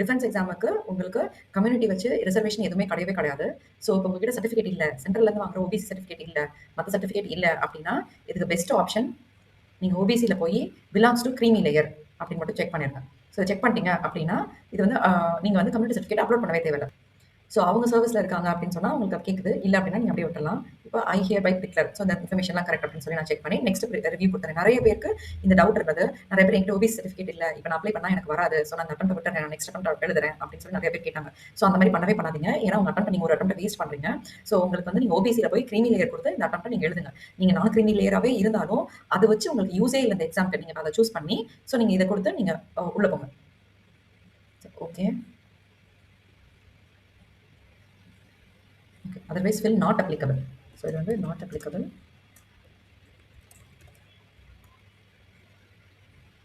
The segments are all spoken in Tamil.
டிஃபென்ஸ் எக்ஸாமுக்கு உங்களுக்கு கம்யூனிட்டி வச்சு ரிசர்வேஷன் எதுவுமே கிடையவே கிடையாது. ஸோ இப்போ உங்ககிட்ட சர்டிஃபிகேட் இல்லை சென்ட்ரல்லேருந்து வாங்குற ஓபிசி சர்டிஃபிகேட் இல்லை மற்ற சர்டிஃபிகேட் இல்லை அப்படின்னா இதுக்கு பெஸ்ட் ஆப்ஷன் நீங்கள் ஓபிசியில் போய் பிலாங்ஸ் டு க்ரீமி லேயர் அப்படின்னு மட்டும் செக் பண்ணிடுங்க ஸோ செக் பண்ணிட்டீங்க அப்படின்னா இது வந்து நீங்கள் வந்து கம்யூனிட்டி சர்டிஃபிகேட் அப்லோட் பண்ணவே தேவையில்லை. ஸோ அவங்க சர்வீஸில் இருக்காங்க அப்படின்னு சொன்னால் உங்களுக்கு கேட்குது இல்லை அப்படின்னா நீங்கள் அப்படியே விட்டலாம் இப்போ ஐ ஹியர் பை பிக்லர் ஸோ அந்த இன்ஃபர்மேஷன்லாம் கரெக்ட் அப்படின்னு சொல்லி நான் செக் பண்ணி நெக்ஸ்ட் ரிவ்யூ கொடுத்தேன் நிறைய பேருக்கு இந்த டவுட் இருந்தது. நிறைய பேர் என்கிட்ட ஓபிசி சர்டிஃபிகேட் இல்லை. இப்போ நான் அப்ளை பண்ணால் எனக்கு வராது. ஸோ நான் அட்டம் விட்டு நான் நெக்ஸ்ட் அட்டம் எழுதுறேன் அப்படின்னு சொல்லி நிறைய பேர் கேட்டாங்க. ஸோ அந்த மாதிரி பண்ணவே பண்ணாதீங்க. ஏன்னா உங்கள் அட்டம் நீங்கள் ஒரு அட்டம் வேஸ்ட் பண்ணுறீங்க ஸோ உங்களுக்கு வந்து நீங்கள் ஓபிசியில் போய் க்ரீமி லேயர் கொடுத்து இந்த அட்டம் நீங்கள் எழுதுங்க. நீங்கள் நான் க்ரீமி லேயராகவே இருந்தாலும் அதை வச்சு உங்களுக்கு யூஸே இல்லை இந்த எக்ஸாம்க்கு நீங்கள் அதை சூஸ் பண்ணி ஸோ நீங்கள் இதை கொடுத்து நீங்கள் உள்ளே போங்க. Okay otherwise will not applicable so இது வந்து not applicable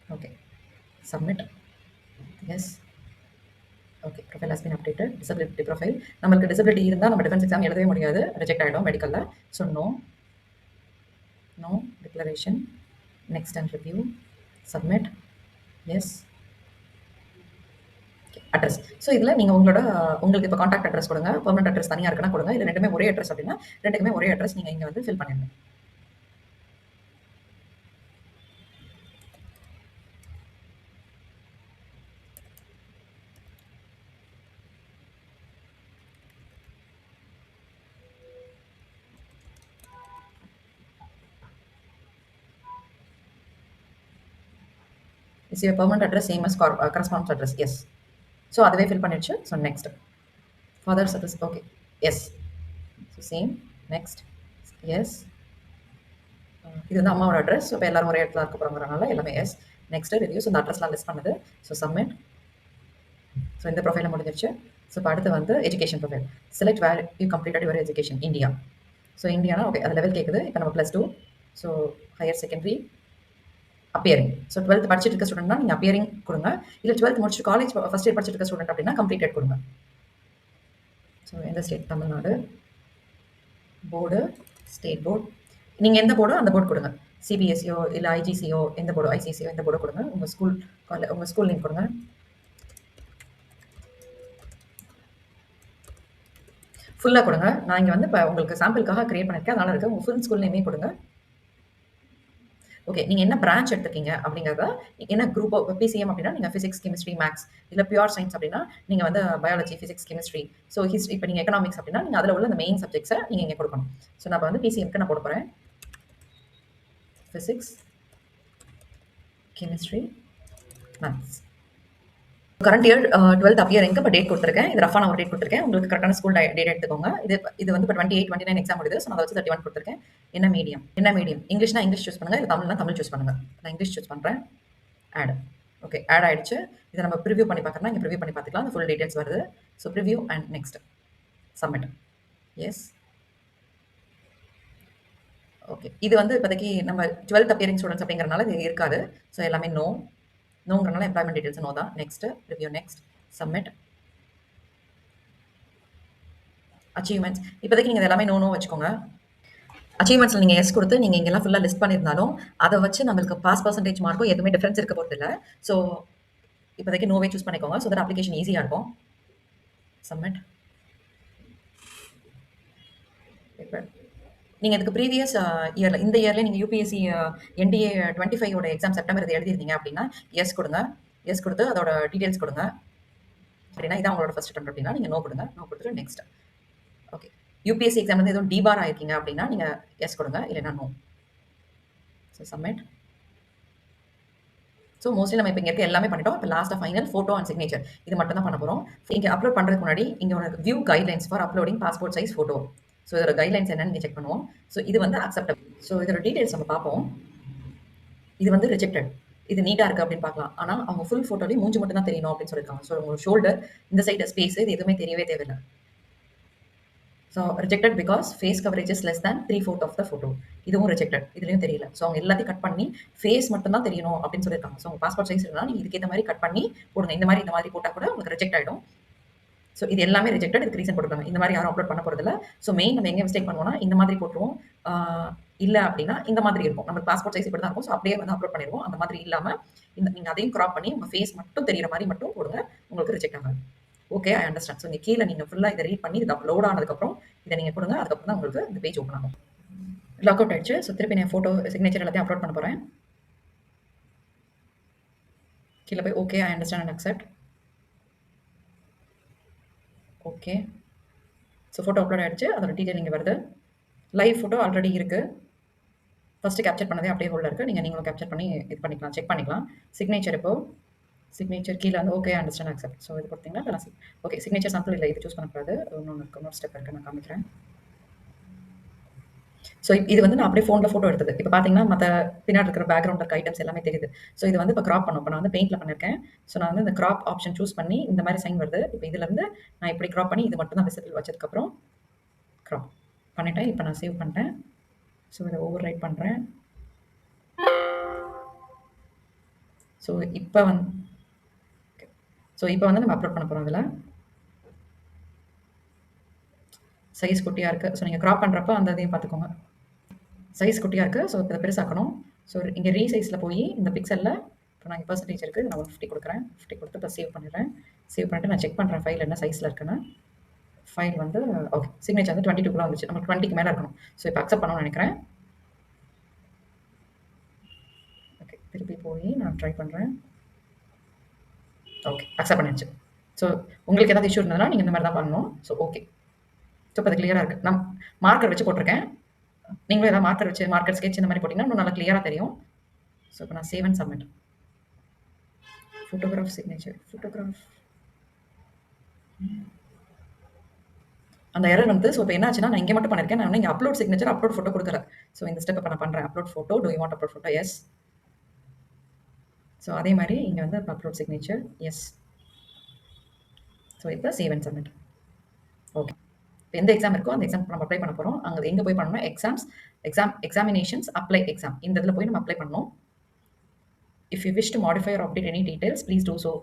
okay submit yes okay profile has been updated disability profile நம்மளுக்கு டிசபிலிட்டி இருந்தால் நம்ம டிஃபென்ஸ் எக்ஸாம் எழுதவே முடியாது. ரிஜெக்ட் ஆகிடும் மெடிக்கலில் so no no declaration next and review submit yes address so இதில் நீங்கள் உங்களோட உங்களுக்கு இப்போ காண்டாக்ட் அட்ரஸ் கொடுங்க. பெர்மனன்ட் அட்ரஸ் தனியாக இருக்குன்னா கொடுங்க. இது ரெண்டுமே ஒரே அட்ரஸ் அப்படின்னா ரெண்டுக்குமே ஒரே அட்ரஸ் நீங்கள் இங்கே வந்து ஃபில் பண்ணிடுங்க is your permanent address same as correspondence address yes so அதுவே ஃபில் பண்ணிடுச்சு. So next father சதஸ் okay yes so same next yes இது வந்து அம்மாவோட அட்ரஸ் இப்போ எல்லாரும் ஒரே இடத்துல இருக்க போகிறோங்கிறனால எல்லாமே எஸ் நெக்ஸ்ட் ரிவ்யூஸ் இந்த அட்ரஸ்லாம் லிஸ்ட் பண்ணுது. ஸோ சப்மிட் ஸோ இந்த ப்ரொஃபைலில் முடிஞ்சிருச்சு. ஸோ இப்போ அடுத்து வந்து education profile select where you completed your education India so Indiana okay அது லெவல் கேட்குது இப்போ நம்ம plus two so higher secondary appearing so twelfth படிச்சுட்டு இருக்க ஸ்டூடெண்ட்னா நீங்கள் அப்பியரிங் கொடுங்க. இல்லை டுவெல்த் முடிச்சுட்டு காலேஜ் ஃபஸ்ட் இயர் படிச்சுட்டு இருக்க ஸ்டூடெண்ட் அப்படின்னா கம்ப்ளீட்டட் கொடுங்க. ஸோ எந்த state Tamil Nadu. Board state board நீங்கள் எந்த போர்டோ அந்த போர்டு கொடுங்க. சிபிஎஸ்சியோ இல்லை ஐஜிசியோ எந்த போர்டோ ஐசிசியோ எந்த போர்டோ கொடுங்க. உங்கள் ஸ்கூல் காலே உங்கள் ஸ்கூல் நேம் கொடுங்க. ஃபுல்லாக கொடுங்க. நான் இங்கே வந்து இப்போ உங்களுக்கு சாம்பிளுக்காக க்ரியேட் பண்ணியிருக்கேன் அதனால் இருக்குது உங்கள் ஃபுல் ஸ்கூல் நேமே கொடுங்க. ஓகே நீங்கள் என்ன பிரான்ச் எடுத்துருக்கீங்க அப்படிங்கிறத என்ன குரூப் பிசிஎம் அப்படின்னா நீங்கள் ஃபிசிக்ஸ் கெமிஸ்ட்ரி மேக்ஸ் இல்லை பியூர் சயின்ஸ் அப்படின்னா நீங்கள் வந்து biology physics chemistry so history இப்போ நீங்கள் எக்கனாமிக்ஸ் அப்படின்னா நீங்கள் அதில் உள்ள அந்த மெயின் சப்ஜெக்ட்ஸை நீங்கள் இங்கே கொடுக்கணும். ஸோ நான் வந்து பிசிஎம்க்கு நான் போட போகிறேன் physics chemistry maths current uh, year twelfth அப்பியரிங்க்கு இப்போ டேட் கொடுத்துருக்கேன். இது ரஃபான ஒரு டேட் கொடுத்துருக்கேன். உங்களுக்கு கரெக்டான ஸ்கூல் டேட் எடுத்துக்கோங்க. இது இது வந்து இப்போ twenty eight twenty nine exam வருது ஸோ நான் வச்சு தேர்ட்டி ஒன் கொடுத்துருக்கேன். என்ன மீடியம் என்ன மீடியம் இங்கிலீஷ்னா இங்கிலீஷ் சூஸ் பண்ணுங்கள் இல்லை தமிழ்னா தமிழ் சூஸ் பண்ணுங்கள் நான் இங்கிலீஷ் சூஸ் பண்ணுறேன் ஆட் ஓகே ஆட் ஆயிடுச்சு. இதை நம்ம ப்ரிவியூ பண்ணி பார்க்கறோம்னா இங்கே ப்ரிவியூ பண்ணி பார்த்துக்கலாம். அந்த ஃபுல் டீடைல்ஸ் வருது. So preview and next submit yes okay இது வந்து இப்போதைக்கு நம்ம டுவெல்த் அப்பியரிங் ஸ்டூடெண்ட்ஸ் அப்படிங்கிறனால இது இருக்காது. ஸோ எல்லாமே நோ நோங்கிறனால எம்ப்ளாய்மெண்ட் டீடைல்ஸ் நோ தான் next review next submit achievements இப்போதைக்கு நீங்கள் எல்லாமே நோ நோ வச்சுக்கோங்க. அச்சீவ்மெண்ட்ஸில் நீங்கள் எஸ் கொடுத்து நீங்கள் இங்கெல்லாம் ஃபுல்லாக லிஸ்ட் பண்ணியிருந்தாலும் அதை வச்சு நம்மளுக்கு பாஸ் பர்சன்டேஜ் மார்க்கும் எதுவுமே டிஃப்ரென்ஸ் இருக்க போகிறது இல்லை. ஸோ இப்போதைக்கு நோவே சூஸ் பண்ணிக்கோங்க. ஸோ தட் அப்ளிகேஷன் ஈஸியாக இருக்கும். சப்மிட் இப்போ நீங்கள் இதுக்கு ப்ரீவியஸ் இயரில் இந்த இயரில் நீங்கள் யூபிஎஸ்சி என்டிஏ டுவெண்ட்டி ஃபைவோட எக்ஸாம் செப்டம்பர் இது எழுதியிருந்தீங்க அப்படின்னா எஸ் கொடுங்க. எஸ் கொடுத்து அதோட டீட்டெயில்ஸ் கொடுங்க. அப்படின்னா இதான் உங்களோட ஃபஸ்ட் அட்டம் அப்படின்னா நீங்கள் நோ கொடுங்க. நோ கொடுத்துட்டு நெக்ஸ்ட் ஓகே யூபிஎஸ்சி எக்ஸாம் வந்து எதுவும் டிபார் ஆயிருக்கீங்க அப்படின்னா நீங்கள் எஸ் கொடுங்க. இல்லைன்னா no so submit so mostly நம்ம இப்போ இங்கே இருக்க எல்லாமே பண்ணிட்டோம். இப்போ லாஸ்ட்டாக ஃபைனல் ஃபோட்டோ அண்ட் சிக்னேச்சர் இது மட்டும் தான் பண்ண போகிறோம் இங்கே அப்லோட் பண்ணுறதுக்கு முன்னாடி இங்கே ஒரு view guidelines for uploading passport size photo so இதோட கைட்லைன்ஸ் என்னன்னு செக் பண்ணுவோம். ஸோ இது வந்து அக்செப்டபிள் ஸோ இதோட டீடைல்ஸ் நம்ம பார்ப்போம். இது வந்து ரிஜெக்டட் இது நீட்டாக இருக்குது அப்படின்னு பார்க்கலாம். ஆனால் அவங்க ஃபுல் ஃபோட்டோலேயும் மூஞ்சி மட்டும் தான் தெரியணும் அப்படின்னு சொல்லியிருக்காங்க. ஸோ உங்களோட ஷோல்டர் இந்த சைடு ஸ்பேஸ் இது எதுவுமே தெரியவே தேவையில்லை. So rejected because face coverage is less than three fourth of the photo இதுவும் ரிஜெக்டட் இதுலையும் தெரியல. ஸோ அவங்க எல்லாத்தையும் கட் பண்ணி ஃபேஸ் மட்டும் தான் தெரியணும் அப்படின்னு சொல்லியிருக்காங்க. ஸோ உங்கள் பாஸ்போர்ட் சைஸ் இருந்தால் நீங்கள் இதுக்கேற்ற மாதிரி கட் பண்ணி போடுங்க. இந்த மாதிரி இந்த மாதிரி போட்டால் கூட உங்களுக்கு ரிஜெக்ட் ஆகிடும் ஸோ இது எல்லாமே ரிஜெக்டட் இதுக்கு ரீசன் போட்டுருக்காங்க இந்த மாதிரி யாரும் அப்லோட் பண்ண போகிறதில்ல ஸோ மெயின் நம்ம எங்கே மிஸ்டேக் பண்ணுவோம்னா இந்த மாதிரி போட்டுருவோம் இல்லை அப்படின்னா, இந்த மாதிரி இருக்கும். நம்ம பாஸ்போர்ட் சைஸ் இப்படி தான் இருக்கும். ஸோ அப்படியே வந்து அப்லோட் பண்ணிடுவோம் அந்த மாதிரி இல்லாமல் இந்த நீங்கள் அதையும் கிராப் பண்ணி உங்கள் ஃபேஸ் மட்டும் தெரிகிற மாதிரி மட்டும் போடுங்க. உங்களுக்கு ரிஜெக்ட் ஆகாது. ஓகே. I understand. ஸோ நீங்கள் கீழே நீங்கள் ஃபுல்லாக இதை ரீட் பண்ணி இது லோட் ஆனதுக்கப்புறம், இதை நீங்கள் கொடுங்க அதுக்கப்புறம் தான் உங்களுக்கு இந்த பேஜ் ஓப்பன் ஆகும். லாக் அவுட் ஆயிடுச்சு. ஸோ திருப்பி நான் ஃபோட்டோ, சிக்னேச்சர் எல்லாத்தையும் அப்லோட் பண்ண போகிறேன் கீழ போய் okay. I understand and accept. Okay. So photo upload ஆகிடுச்சு அதோட டீட்டெயில் இங்கே வருது. லைவ் ஃபோட்டோ ஆல்ரெடி இருக்கு. ஃபஸ்ட்டு கேப்சர் பண்ணதே அப்படியே ஹோல்டில் இருக்குது நீங்கள் நீங்களும் கேப்சர் பண்ணி இது பண்ணிக்கலாம். செக் பண்ணிக்கலாம். சிக்னேச்சர் இப்போ சிக்னேச்சர் கீழே வந்து ஓகே. Understand accept. ஸோ இது கொடுத்தீங்கன்னா ஓகே. சிக்னேச்சர் சாம்பிள் இல்லை இது சூஸ் பண்ணக்கூடாது. இன்னொன்று இருக்கு. இன்னொரு ஸ்டெப் இருக்குது நான் காமிக்கிறேன். ஸோ இது வந்து நான் அப்படியே ஃபோனில் ஃபோட்டோ எடுத்தது. இப்போ பார்த்தீங்கன்னா, மற்ற பின்னாடி இருக்கிற பேக்ரவுண்ட் இருக்க ஐட்டம்ஸ் எல்லாமே தெரியுது. ஸோ இது வந்து இப்போ கிராப் பண்ணணும். இப்போ நான் வந்து பெயிண்ட்ல பண்ணியிருக்கேன். ஸோ நான் வந்து இந்த கிராப் ஆப்ஷன் சூஸ் பண்ணி இந்த மாதிரி சைன் வருது. இப்போ இதுலேருந்து நான் இப்படி கிராப் பண்ணி இது மட்டும் தான் விசிபிள் வச்சதுக்கப்புறம் கிராப் பண்ணிட்டேன். இப்போ நான் சேவ் பண்ணிட்டேன். ஸோ இதை ஓவர் ரைட் பண்ணுறேன் ஸோ இப்போ வந் ஸோ இப்போ வந்து நம்ம அப்லோட் பண்ண போகிறோம் அதில் சைஸ் குட்டியாக இருக்குது ஸோ நீங்கள் க்ராப் பண்ணுறப்ப அந்த இதையும் பார்த்துக்கோங்க. சைஸ் குட்டியாக இருக்குது ஸோ இத பெருசாக்கணும். ஸோ இங்கே ரீசைஸில் போய் இந்த பிக்சலில் இப்போ நான் பர்சன்டேஜ் இருக்குது நான் நான் 150 குடுக்குறேன். 50 குடுத்து இப்ப சேவ் பண்ணிடுறேன். சேவ் பண்ணிட்டு நான் செக் பண்ணுறேன் ஃபைல் என்ன சைஸில் இருக்குன்னு. ஃபைல் வந்து ஓகே. சிக்னேச்சர் வந்து 22க்குள்ள வந்துச்சு. நமக்கு டுவெண்ட்டிக்கு மேலே இருக்கணும். ஸோ இப்போ அக்செப்ட் பண்ணணும்னு நினைக்கிறேன் ஓகே. திருப்பி போய் நான் ட்ரை பண்ணுறேன் ஓகே. அக்செப்ட் பண்ணிடுச்சு. ஸோ உங்களுக்கு ஏதாவது இஷ்யூ இருந்ததுன்னா, நீங்கள் இந்த மாதிரி தான் பண்ணணும். So okay. ஸோ இப்போ அது கிளியராக இருக்குது நான் மார்க்கர் வச்சு போட்டிருக்கேன் நீங்களும் ஏதாவது மார்க்கர் வச்சு மார்க்கர், ஸ்கெட்ச் இந்த மாதிரி போட்டீங்கன்னா, இன்னும் நல்லா கிளியராக தெரியும். ஸோ இப்போ நான் save and submit. Photograph signature. Photograph அந்த எரர் வந்து ஸோ இப்போ என்ன ஆச்சுன்னா, நான் இங்கே மட்டும் பண்ணியிருக்கேன். நான் இங்கே அப்லோட் சிக்னேச்சர், அப்லோட் ஃபோட்டோ கொடுக்கல ஸோ இந்த ஸ்டெப் நான் பண்ணுறேன் upload photo. Do want upload photo? Yes. So அதே மாதிரி இங்கே வந்து அப்லோட் சிக்னேச்சர். எஸ். ஸோ இப்போ சேவ் அண்ட் சப்மிட். ஓகே. எந்த எக்ஸாம் இருக்கோ, அந்த எக்ஸாம் நம்ம அப்ளை பண்ண போறோம். அங்கே எங்க போய் பண்ணணும் exams, exam examinations, apply exam. இந்த இதில் போய் நம்ம அப்ளை பண்ணணும். If you wish to modify or update any details please do so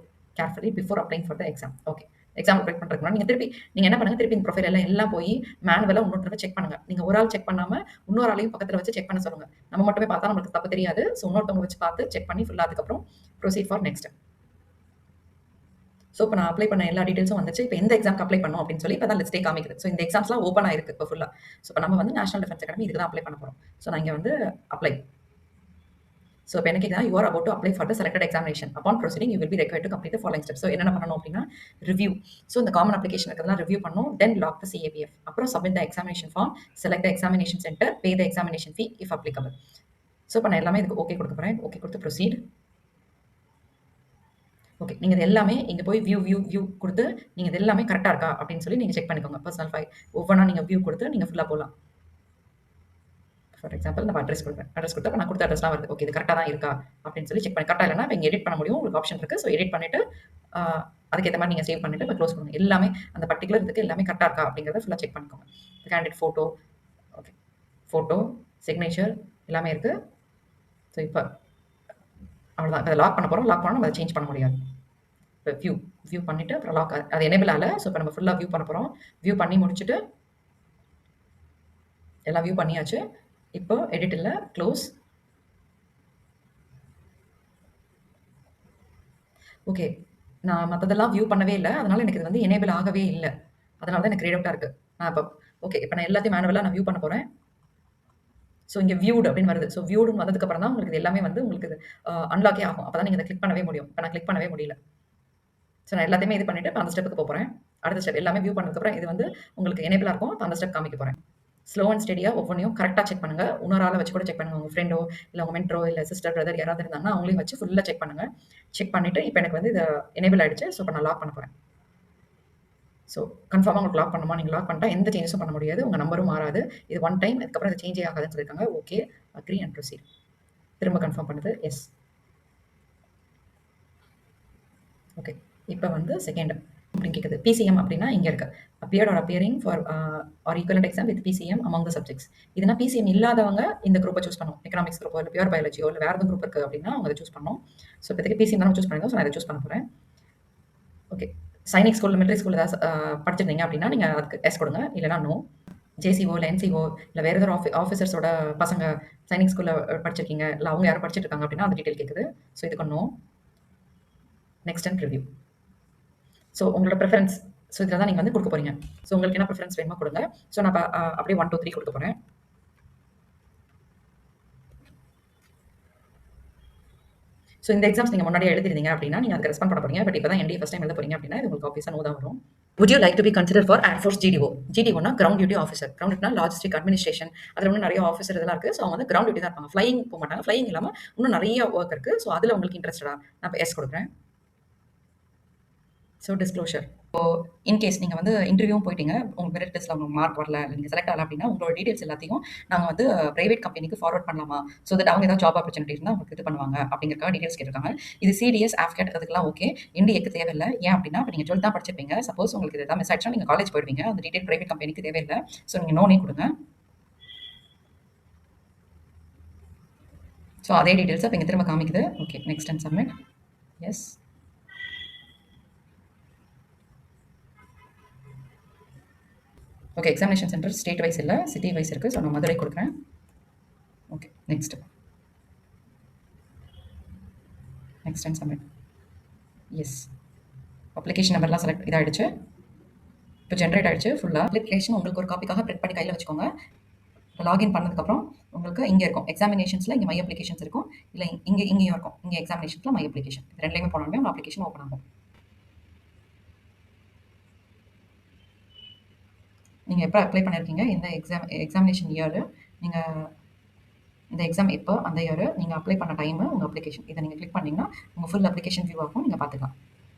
carefully before applying for the exam. Okay. Exam apply பண்ணுறதுக்கு நீங்கள் திருப்பி நீங்கள் என்ன பண்ணுங்க, திருப்பி இந்த ப்ரொஃபைல் எல்லாம் எல்லாம் போய் மேனுவலாக இன்னொரு செக் பண்ணுங்க. நீங்கள் ஒரு ஆள் செக் பண்ணாமல் இன்னொரு ஆளையும் பக்கத்தில் வச்சு செக் பண்ண சொல்லுங்க. நம்ம மட்டுமே பார்த்தா நம்மளுக்கு தப்பு தெரியாது. ஸோ இன்னொருத்தவங்க வச்சு பார்த்து செக் பண்ணி ஃபுல்லாக அதுக்கப்புறம் ப்ரொசீட் ஃபார் நெக்ஸ்ட். ஸோ இப்போ நான் அப்ளை பண்ண எல்லா டீட்டெயில்ஸும் வந்துச்சு. இப்போ எந்த எக்ஸாம்க்கு அப்ளை பண்ணணும் அப்படின்னு சொல்லி இப்போ தான் லிஸ்ட்டே காமிக்குது. ஸோ இந்த எக்ஸாம்ஸ்லாம் ஓப்பன் ஆயிருக்கு இப்போ ஃபுல்லாக ஸோ இப்போ நம்ம வந்து நேஷனல் டிஃபென்ஸ் அகாடமி இதுக்கு தான் அப்ளை பண்ண போகிறோம் ஸோ நான் வந்து அப்ளை. ஸோ இப்போ எனக்கு தான் you're about to apply for the selected examination. Upon proceeding you will be require to complete following step so என்னென்ன பண்ணணும் அப்படின்னா, ரிவ்யூ. ஸோ இந்த காமன் அப்ளிகேஷன் இருக்கிறதெல்லாம் ரிவ்யூ பண்ணும் தென் லாக் த சிஏபிஎஃப். அப்புறம் submit the examination form, select the examination centre, pay the examination fee if applicable. So இப்போ நான் எல்லாமே இதுக்கு ஓகே கொடுக்க போகிறேன் ஓகே கொடுத்து ப்ரொசீட். ஓகே. நீங்கள் இது எல்லாமே இங்கே போய் வியூ வியூ வியூ கொடுத்து நீங்கள் இது எல்லாமே கரெக்டாக இருக்கா அப்படின்னு சொல்லி நீங்கள் செக் பண்ணிக்கோங்க. பர்சனல் ஃபைல் ஒவ்வொன்றா நீங்கள் வியூ கொடுத்து நீங்கள் ஃபுல்லாக போகலாம் ஃபார் எக்ஸாம்பிள் நம்ம அட்ரஸ் குடுக்குறேன். அட்ரஸ் கொடுத்தா நான் கொடுத்த அட்ரஸ்லாம் வருது. ஓகே இது கரெக்டாக தான் இருக்கா அப்படின்னு சொல்லி செக் பண்ணி கரெக்டாக இல்லைனா இப்போ எடிட் பண்ண முடியும். உங்களுக்கு ஆப்ஷன் இருக்கு. ஸோ எடிட் பண்ணிவிட்டு அதுக்கேற்ற மாதிரி நீங்கள் சேவ் பண்ணிட்டு இப்போ க்ளோஸ் பண்ணுங்க. எல்லாமே அந்த பர்டிகுலர் இதுக்கு எல்லாமே கரெக்டாக இருக்கா அப்படிங்கிறத ஃபுல்லாக செக் பண்ணிக்கோங்க. Candidate photo, okay. Photo, signature எல்லாமே இருக்குது ஸோ இப்போ அவ்வளோதான். அதை லாக் பண்ண போகிறோம் லாக் பண்ணால் நம்ம சேஞ்ச் பண்ண முடியாது. இப்போ வியூ வியூ பண்ணிட்டு அப்புறம் லாக் அது எனேபிள் ஆகல. ஸோ இப்போ நம்ம ஃபுல்லாக வியூ பண்ண போகிறோம் வியூ பண்ணி முடிச்சுட்டு எல்லாம் வியூ பண்ணியாச்சு. இப்போ எடிட் இல்லை க்ளோஸ். ஓகே. நான் மற்றதெல்லாம் வியூ பண்ணவே இல்லை அதனால் எனக்கு இது வந்து எனேபிள் ஆகவே இல்லை அதனால தான் எனக்கு கிரேட் இருக்குது இருக்கு. நான் இப்போ ஓகே. இப்போ நான் எல்லாத்தையும் மேனுவலாக நான் வியூ பண்ண போகிறேன் ஸோ இங்கே வியூடு அப்படின்னு வருது. ஸோ வியூடுன்னு வந்ததுக்கு அப்புறம் தான் உங்களுக்கு எல்லாமே வந்து உங்களுக்கு இது அன்லாக்கே ஆகும். அப்போ தான் நீங்கள் இதை கிளிக் பண்ணவே முடியும். இப்போ நான் கிளிக் பண்ணவே முடியல. ஸோ நான் எல்லாத்தையுமே இது பண்ணிட்டு, அந்த ஸ்டெப்புக்கு போகிறேன் அடுத்த ஸ்டெப் எல்லாமே வியூ பண்ணதுக்கப்புறம் இது வந்து உங்களுக்கு எனேபிளாக இருக்கும். அந்த ஸ்டெப் காமிக்க போகிறேன் ஸ்லோ அண்ட் ஸ்டெடியாக ஒவ்வொன்றையும் கரெக்டாக செக் பண்ணுங்க. இன்னொரு வச்சு கூட செக் பண்ணுங்கள் உங்கள் ஃப்ரெண்டோ, இல்லை உங்கள் மென்ட்ரோ இல்லை சிஸ்டர், பிரதர் யாராவது இருந்தாங்கன்னா, அவங்களையும் வச்சு ஃபுல்லாக செக் பண்ணுங்கள் செக் பண்ணிவிட்டு இப்போ எனக்கு வந்து இது எனேபிள் ஆகிடுச்சு ஸோ இப்போ நான் லாக் பண்ண போகிறேன் ஸோ கன்ஃபார்மாக உங்களுக்கு லாக் பண்ணுமா நீங்கள் லாக் பண்ணிட்டா எந்த சேஞ்சஸும் பண்ண முடியாது. உங்கள் நம்பரும் மாறாது. இது ஒன் டைம். அதுக்கப்புறம் அது சேஞ்சே ஆகாதுன்னு சொல்லியிருக்காங்க. ஓகே. Agree and proceed. திரும்ப கன்ஃபார்ம் பண்ணுது. எஸ். ஓகே. இப்போ வந்து செகண்ட் அப்படின்னு கேட்குது பிசிஎம் அப்படின்னா இங்கே இருக்கு. Appeared or appearing for or equivalent exam with PCM among the subjects. இதுனா பிசிஎம் இல்லாதவங்க இந்த குரூப்பை சூஸ் பண்ணணும். எக்கனாமிக்ஸ் குரூப்போ, இல்லை பியூர் பயாலஜியோ, இல்லை வேறு குரூப் இருக்குது அப்படின்னா, அவங்க அதை சூஸ் பண்ணணும். ஸோ இப்போதைக்கு பிசிஎம் தான் சூஸ் பண்ணுங்க ஸோ நான் அதை சூஸ் பண்ண போகிறேன் okay. Sainik school, military school ஏதாவது படிச்சிருந்தீங்க அப்படின்னா, நீங்கள் அதுக்கு எஸ் கொடுங்க. இல்லைனா நோ. ஜேசிஓ இல்லை என்சிஓ இல்லை வேறு ஏதாவது ஆஃபி ஆஃபீஸர்ஸோட பசங்க சைனிக் ஸ்கூலில் படிச்சிருக்கீங்க இல்லை அவங்க யாரும் படிச்சிட்டு இருக்காங்க அப்படின்னா அந்த டீட்டெயில் கேட்குது ஸோ இதுக்கு no next and review so உங்களோட ப்ரிஃபரன்ஸ் ஸோ இதில் தான் நீங்கள் வந்து கொடுக்க போகிறீங்க ஸோ உங்களுக்கு என்ன ப்ரிஃபரன்ஸ் வேணுமோ கொடுங்க. ஸோ நான் அப்ப, அப்படியே ஒன் டூ த்ரீ கொடுக்க போகிறேன் ஸோ இந்த எக்ஸாம்ஸ் நீங்கள் முன்னாடி எழுதிருந்தீங்க அப்படின்னா நீங்கள் அதுக்கு ரெஸ்பாண்ட் பண்ண போறீங்க. பட் இப்போ தான் என்டி ஃபஸ்ட் டைம் எழுத போறீங்க அப்படின்னா இது உங்களுக்கு ஆஃபீஸாக நோ தான் வரும். Would you like to be consider for Air Force GDO ground duty officer ground டியூட்டினா logistic administration அதில் இன்னும் நிறைய ஆஃபீஸர் இதெல்லாம் இருக்குது ஸோ அவங்க வந்து கிரவுண்ட் டியூட்டி தான் இருப்பாங்க. ஃப்ளைங் போக மாட்டாங்க. ஃப்ளைங் இல்லாமல் இன்னும் நிறைய ஒர்க் இருக்குது ஸோ அதில் உங்களுக்கு இன்ட்ரெஸ்டடா நான் இப்போ எஸ் கொடுக்குறேன். ஸோ டிஸ்க்ளோஷர் ஸோ இன்கேஸ் நீங்கள் வந்து இன்டர்வியூவும் போயிட்டீங்க உங்கள் மெரிட் டெஸ்ட்டில் உங்களுக்கு மார்க் வரல நீங்கள் செலக்ட் ஆகல அப்படின்னா உங்களோட டீடைல்ஸ் எல்லாத்தையும் நாங்கள் வந்து ப்ரைவேட் கம்பெனிக்கு ஃபார்வர்ட் பண்ணலாமா? ஸோ தட் அவங்க ஏதாவது ஜாப் ஆப்பர்ச்சுனிட்டி இருந்தால் உங்களுக்கு இது பண்ணுவாங்க அப்படிங்கிறக்காக டீடைல்ஸ் கேட்டிருக்காங்க. இது சிடிஎஸ் ஆஃப்கேட் அதுக்கெல்லாம் ஓகே இண்டியக்கு தேவையில்லை. ஏன் அப்படின்னா இப்போ நீங்கள் டுவெல்த் தான் படிச்சிருப்பீங்க. சப்போஸ் உங்களுக்கு இது மிஸ் ஆயிடுச்சுன்னா நீங்கள் காலேஜ் போயிடுவீங்க. அந்த டீடைல் ப்ரைவேட் கம்பெனிக்கு தேவையில்லை. ஸோ நீங்கள் நோனே கொடுங்க. ஸோ அதே டீடைல்ஸ் இப்போ இங்கே திரும்ப காமிக்குது. Okay next time submit yes okay examination centre state wise இல்லை சிட்டி வைஸ் இருக்குது ஸோ நான் மதுரை கொடுக்குறேன். Okay next next and submit yes application நம்பர்லாம் செலக்ட் இதாகிடுச்சு இப்போ ஜென்ரேட் ஆகிடுச்சு ஃபுல்லாக அப்ளிகேஷன் உங்களுக்கு ஒரு காப்பிக்காக பிரிண்ட் பண்ணி கையில் வச்சுக்கோங்க. இப்போ லாகின் பண்ணதுக்கப்புறம் உங்களுக்கு இங்கே இருக்கும். எக்ஸாமினேஷன்ஸில் இங்கே மை அப்ளிகேஷன்ஸ் இருக்கும். இல்லை இங்கே இங்கேயும் இருக்கும். இங்கே எக்ஸாமினேஷன்ஸில் மை அப்ளிகேஷன் ரெண்டுலேயுமே போனாலுமே உங்கள் அப்ளிகேஷன் ஓப்பன் ஆகும். நீங்கள் எப்போ அப்ளை பண்ணியிருக்கீங்க இந்த எக்ஸாம் எக்ஸாமினேஷன் இயரு நீங்கள் இந்த எக்ஸாம் எப்போ அந்த இயரு நீங்கள் அப்ளை பண்ண டைமு உங்கள் அப்ளிகேஷன் இதை நீங்கள் கிளிக் பண்ணிங்கன்னா உங்கள் ஃபுல் அப்ளிகேஷன் வியூ ஆகும். நீங்கள் பார்த்துக்கலாம்.